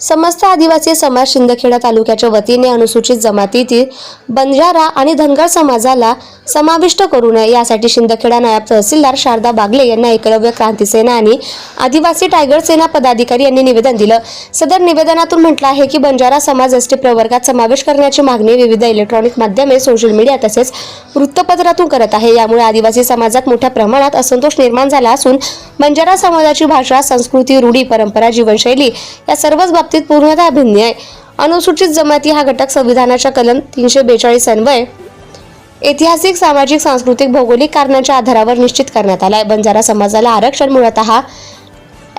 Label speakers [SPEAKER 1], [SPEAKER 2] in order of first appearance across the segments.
[SPEAKER 1] समस्त आदिवासी समाज शिंदखेडा तालुक्याच्या वतीने अनुसूचित जमातीतील बंजारा आणि धनगर समाजाला समाविष्ट करू नये. यासाठी शिंदखेडा नायब तहसीलदार शारदा बागले यांना एकलव्य क्रांती सेना आणि आदिवासी टायगर सेना पदाधिकारी यांनी निवेदन दिलं. सदर निवेदनातून म्हटलं आहे की बंजारा समाज एसटी प्रवर्गात समावेश करण्याची मागणी विविध इलेक्ट्रॉनिक माध्यमे सोशल मीडिया तसेच वृत्तपत्रातून करत आहे. यामुळे आदिवासी समाजात मोठ्या प्रमाणात असंतोष निर्माण झाला असून बंजारा समाजाची भाषा संस्कृती रूढी परंपरा जीवनशैली या सर्वच बाबतीत पूर्णतः भिन्न आहे. अनुसूचित जमाती हा घटक संविधानाच्या कलम तीनशे बेचाळीस अन्वय ऐतिहासिक सामाजिक सांस्कृतिक भौगोलिक कारणाच्या आधारावर निश्चित करण्यात आलाय बंजारा समाजाला आरक्षण मुळतः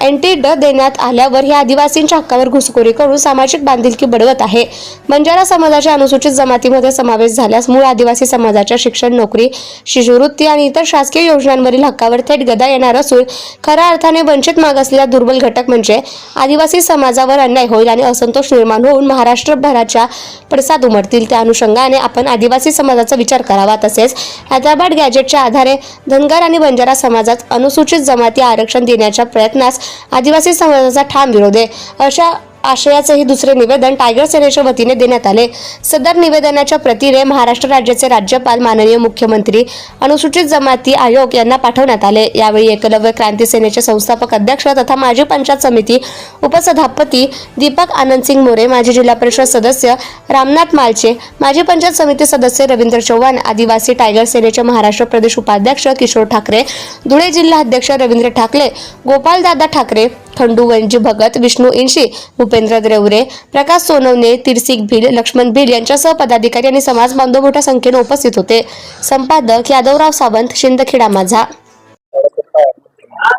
[SPEAKER 1] अँटी ड देण्यात आल्यावर हे आदिवासींच्या हक्कावर घुसखोरी करून सामाजिक बांधिलकी बडवत आहे. बंजारा समाजाच्या अनुसूचित जमातीमध्ये समावेश झाल्यास मूळ आदिवासी समाजाच्या शिक्षण नोकरी शिष्यवृत्ती आणि इतर शासकीय योजनांवरील हक्कावर थेट गदा येणार असून खऱ्या अर्थाने वंचित मागासलेला दुर्बल घटक म्हणजे आदिवासी समाजावर अन्याय होईल आणि असंतोष निर्माण होऊन महाराष्ट्रभराच्या पडसाद उमटतील. त्या अनुषंगाने आपण आदिवासी समाजाचा विचार करावा. तसेच हैदराबाद गॅजेटच्या आधारे धनगर आणि बंजारा समाजात अनुसूचित जमाती आरक्षण देण्याच्या प्रयत्नास आदिवासी समाजाचा ठाम विरोध आहे. अशा आशयाचेही दुसरे निवेदन टायगर सेनेच्या वतीने देण्यात आले. सदर निवेदनाच्या प्रतीने महाराष्ट्र राज्याचे राज्यपाल माननीय मुख्यमंत्री अनुसूचित जमाती आयोग यांना पाठवण्यात आले. यावेळी एकलव्य क्रांती सेनेचे संस्थापक अध्यक्ष तथा माजी पंचायत समिती उपसभापती दीपक आनंदसिंग मोरे माजी जिल्हा परिषद सदस्य रामनाथ मालचे माजी पंचायत समिती सदस्य रवींद्र चव्हाण आदिवासी टायगर सेनेचे महाराष्ट्र प्रदेश उपाध्यक्ष किशोर ठाकरे धुळे जिल्हा अध्यक्ष रवींद्र ठाकरे गोपालदादा ठाकरे खंडू वंजी भगत विष्णू इंशी भूपेंद्र द्रेवरे प्रकाश सोनवणे तिरसिक भिल लक्ष्मण भिल यांच्यासह पदाधिकारी आणि समाज बांधव मोठ्या संख्येने उपस्थित होते. संपादक यादवराव सावंत शिंदखेडा माझा.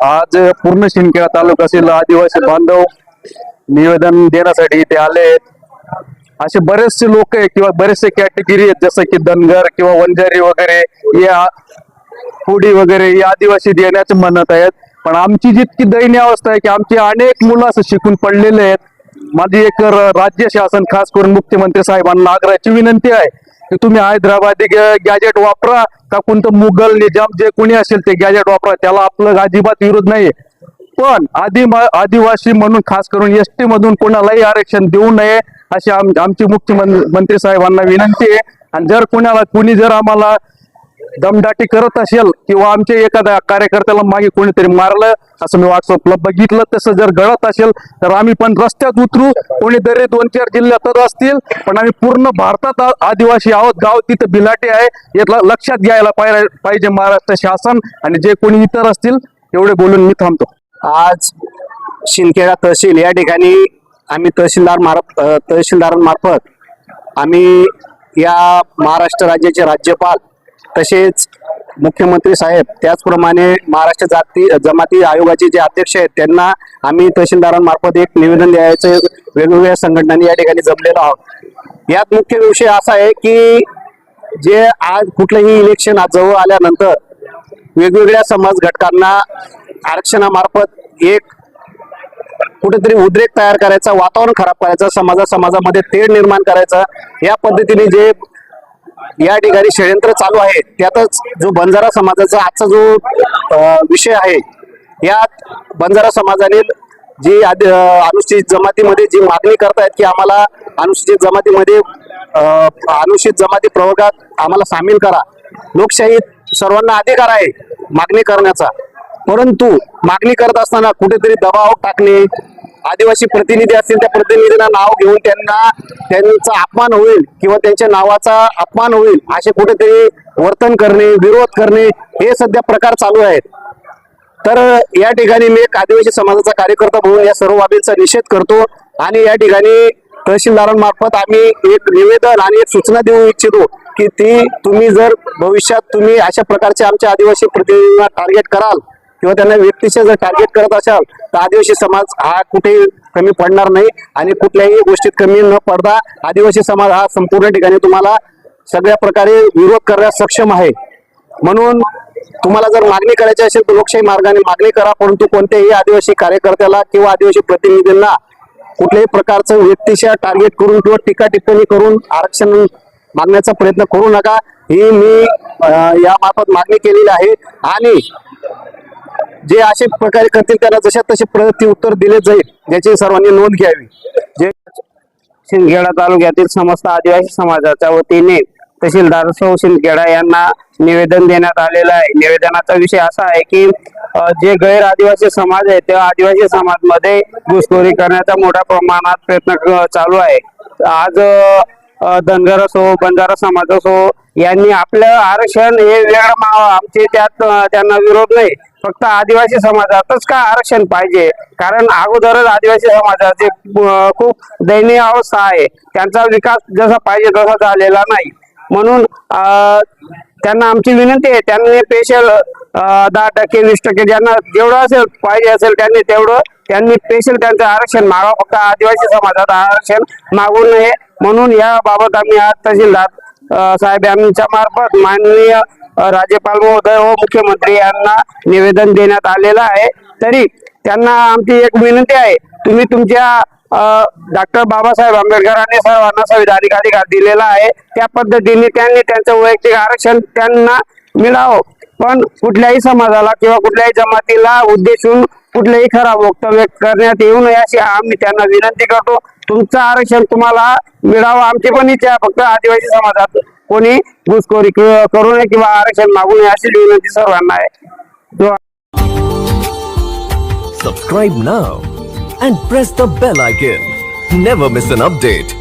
[SPEAKER 2] आज पूर्ण शिंदखेडा तालुक्यातील आदिवासी बांधव निवेदन देण्यासाठी इथे आले असे बरेचसे लोक आहेत किंवा बरेचसे कॅटेगरी आहेत जसं की धनगर किंवा वंजारी वगैरे या कोडी वगैरे या आदिवासी देण्याचे म्हणत आहेत. पण आमची जितकी दयनीय अवस्था आहे की आमची अनेक मुलं असं शिकून पडलेले आहेत. माझी एक राज्य शासन खास करून मुख्यमंत्री साहेबांना आग्रहाची विनंती आहे की तुम्ही हैदराबादी गॅजेट वापरा का कोणतं मुघल निजाम जे कोणी असेल ते गॅजेट वापरा त्याला आपलं अजिबात विरोध नाही पण आदि आदिवासी म्हणून खास करून एस टी मधून कोणालाही आरक्षण देऊ नये अशी आम आमची मुख्यमंत्री साहेबांना विनंती आहे. आणि जर कोणाला कोणी जर आम्हाला दमदाटी करत असेल किंवा आमच्या एखाद्या कार्यकर्त्याला मागे कोणीतरी मारलं असं मी व्हॉट्सअपला बघितलं तसं जर गळत असेल तर आम्ही पण रस्त्यात उतरू. कोणीतरी दोन चार जिल्ह्यातच असतील पण आम्ही पूर्ण भारतात आदिवासी आहोत. गाव तिथं बिलाटे आहे. यातला लक्षात घ्यायला पाहिजे पाहिजे महाराष्ट्र शासन आणि जे कोणी इतर असतील एवढे बोलून मी थांबतो.
[SPEAKER 3] आज शिंदखेडा तहसील या ठिकाणी आम्ही तहसीलदार मार्फ तहसीलदारांमार्फत आम्ही या महाराष्ट्र राज्याचे राज्यपाल तसेच मुख्यमंत्री साहेब त्याचप्रमाणे महाराष्ट्र जाती जमाती आयोगाचे जे अध्यक्ष आहेत त्यांना आम्ही तहसीलदारांमार्फत एक निवेदन द्यायचं वेगवेगळ्या संघटनांनी या ठिकाणी जमलेलो आहोत. यात मुख्य विषय असा आहे की जे आज कुठलंही इलेक्शन आज जवळ आल्यानंतर वेगवेगळ्या समाज घटकांना आरक्षणामार्फत एक कुठेतरी उद्रेक तयार करायचा वातावरण खराब करायचं समाजा समाजामध्ये तेढ निर्माण करायचा या पद्धतीने जे या ठिकाणी षडयंत्र चालू आहे. त्यातच जो बंजारा समाजाचा आजचा जो विषय आहे यात बंजारा समाजाने जी अनुसूचित जमातीमध्ये जी मागणी करतायत की आम्हाला अनुसूचित जमातीमध्ये अनुसूचित जमाती प्रवर्गात आम्हाला सामील करा. लोकशाहीत सर्वांना अधिकार आहे मागणी करण्याचा. परंतु मागणी करत असताना कुठेतरी दबाव टाकणे आदिवासी प्रतिनिधी असतील त्या प्रतिनिधींना नाव घेऊन त्यांना त्यांचा अपमान होईल किंवा त्यांच्या नावाचा अपमान होईल असे कुठेतरी वर्तन करणे विरोध करणे हे सध्या प्रकार चालू आहेत. तर या ठिकाणी मी एक आदिवासी समाजाचा कार्यकर्ता म्हणून या सर्व बाबींचा निषेध करतो आणि या ठिकाणी तहसीलदारांमार्फत आम्ही एक निवेदन आणि एक सूचना देऊ इच्छितो की ती तुम्ही जर भविष्यात तुम्ही अशा प्रकारचे आमच्या आदिवासी प्रतिनिधींना टार्गेट कराल किंवा त्यांना व्यक्तीचे जर टार्गेट करत असाल तर आदिवासी समाज हा कुठेही कमी पडणार नाही आणि कुठल्याही गोष्टीत कमी न पडता आदिवासी समाज हा संपूर्ण ठिकाणी तुम्हाला सगळ्या प्रकारे विरोध करण्यास सक्षम आहे. म्हणून तुम्हाला जर मागणी करायची असेल तर लोकशाही मार्गाने मागणी करा परंतु कोणत्याही आदिवासी कार्यकर्त्याला किंवा आदिवासी प्रतिनिधींना कुठल्याही प्रकारचं व्यक्तिशा टार्गेट करून किंवा टीका टिप्पणी करून आरक्षण मागण्याचा प्रयत्न करू नका. ही मी अं, यामार्फत मागणी केलेली आहे. आणि जे असे प्रकारे करतील त्याला जशा तसे प्रति उत्तर दिले जाईल याची सर्वांनी नोंद घ्यावी. जे
[SPEAKER 4] शिंदखेडा तालुक्यातील समस्त आदिवासी समाजाच्या वतीने तहसीलदार सौ शिंदखेडा यांना निवेदन देण्यात आलेलं आहे. निवेदनाचा विषय असा आहे की जे गैर आदिवासी समाज आहे त्या आदिवासी समाजमध्ये घुसखोरी करण्याचा मोठ्या प्रमाणात प्रयत्न चालू आहे. आज धनगर असो बंजारा समाज असो यांनी आपलं आरक्षण हे वेगळं माव. आमचे त्यात त्यांना विरोध नाही. फक्त आदिवासी समाजातच का आरक्षण पाहिजे? कारण अगोदरच आदिवासी समाजाचे खूप दयनीय अवस्था आहे. त्यांचा विकास जसा पाहिजे तसा झालेला नाही. म्हणून त्यांना आमची विनंती आहे. त्यांनी स्पेशल दहा टक्के वीस टक्के ज्यांना जेवढं असेल पाहिजे असेल त्यांनी तेवढं त्यांनी स्पेशल त्यांचं आरक्षण मागा फक्त आदिवासी समाजात आरक्षण मागू नये. म्हणून याबाबत आम्ही आज तहसीलदार साहेब यांच्या मार्फत माननीय राज्यपाल महोदय व मुख्यमंत्री यांना निवेदन देण्यात आलेलं आहे. तरी त्यांना आमची एक विनंती आहे तुम्ही तुमच्या डॉक्टर बाबासाहेब आंबेडकरांनी सर्वांना संविधानिक अधिकार दिलेला आहे. त्या पद्धतीने त्यांनी त्यांचं वैयक्तिक आरक्षण त्यांना मिळावं. पण कुठल्याही समाजाला किंवा कुठल्याही जमातीला उद्देशून कुठलेही खराब वक्तव्य करण्यात येऊ नये अशी आम्ही त्यांना विनंती करतो. तुमचं आरक्षण तुम्हाला मिळावं. आमची पण इच्छा फक्त आदिवासी समाजात. कोणी घुसखोरी करू नये किंवा आरक्षण मागू नये अशी विनंती सर्वांना आहे. Subscribe
[SPEAKER 5] Subscribe and press the bell icon never miss an update.